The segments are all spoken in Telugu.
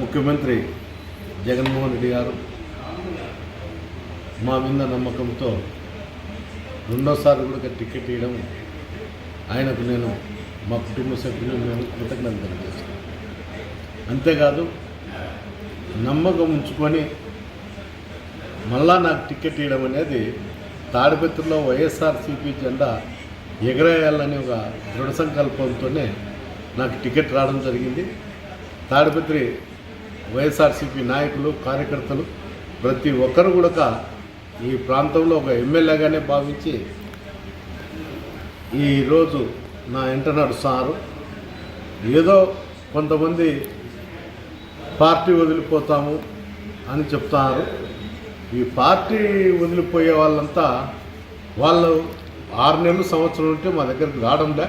ముఖ్యమంత్రి జగన్మోహన్ రెడ్డి గారు మా మీద నమ్మకంతో రెండోసారి కూడా టికెట్ ఇవ్వడం ఆయనకు నేను మా కుటుంబ సభ్యులు నేను కృతజ్ఞతలు తెలియజేస్తాను అంతేకాదు నమ్మకం ఉంచుకొని మళ్ళా నాకు టికెట్ ఇవ్వడం అనేది తాడిపత్రిలో వైఎస్ఆర్సీపీ జెండా ఎగరేయాలని ఒక దృఢ సంకల్పంతోనే నాకు టికెట్ రావడం జరిగింది. తాడిపత్రి వైఎస్ఆర్సీపీ నాయకులు కార్యకర్తలు ప్రతి ఒక్కరు కూడా ఈ ప్రాంతంలో ఒక ఎమ్మెల్యేగానే భావించి ఈరోజు నా ఇంట నడుస్తున్నారు. ఏదో కొంతమంది పార్టీ వదిలిపోతాము అని చెప్తున్నారు ఈ పార్టీ వదిలిపోయే వాళ్ళంతా వాళ్ళు ఆరు నెలలు సంవత్సరం ఉంటే మా దగ్గరికి రావడంలే.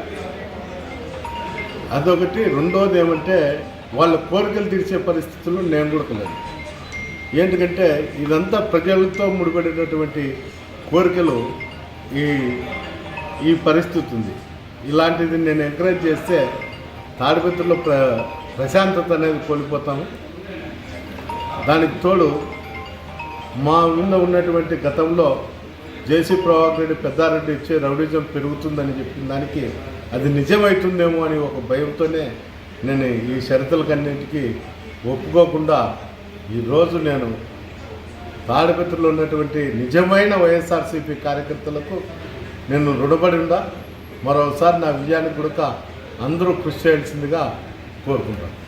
అదొకటి. రెండోది ఏమంటే వాళ్ళ కోరికలు తీర్చే పరిస్థితుల్లో నేను కూడా లేదు ఏంటంటే ఇదంతా ప్రజలతో ముడిపడినటువంటి కోరికలు ఈ ఈ పరిస్థితి ఉంది. ఇలాంటిది నేను ఎంకరేజ్ చేస్తే తాడిపత్రిలో ప్ర ప్రశాంతత అనేది కోల్పోతాము. దానికి తోడు మా మీద ఉన్నటువంటి గతంలో జేసీ ప్రభాకర్ రెడ్డి పెద్దారెడ్డి ఇచ్చే రౌడిజం పెరుగుతుందని చెప్పిన దానికి అది నిజమవుతుందేమో అని ఒక భయంతోనే నేను ఈ షరతులకన్నింటికి ఒప్పుకోకుండా ఈరోజు నేను తాడిపత్రిలో ఉన్నటువంటి నిజమైన వైఎస్ఆర్సీపీ కార్యకర్తలకు నేను రుణపడి ఉందా మరోసారి నా విజయానికి కూడా అందరూ కృషి చేయాల్సిందిగా కోరుకుంటాను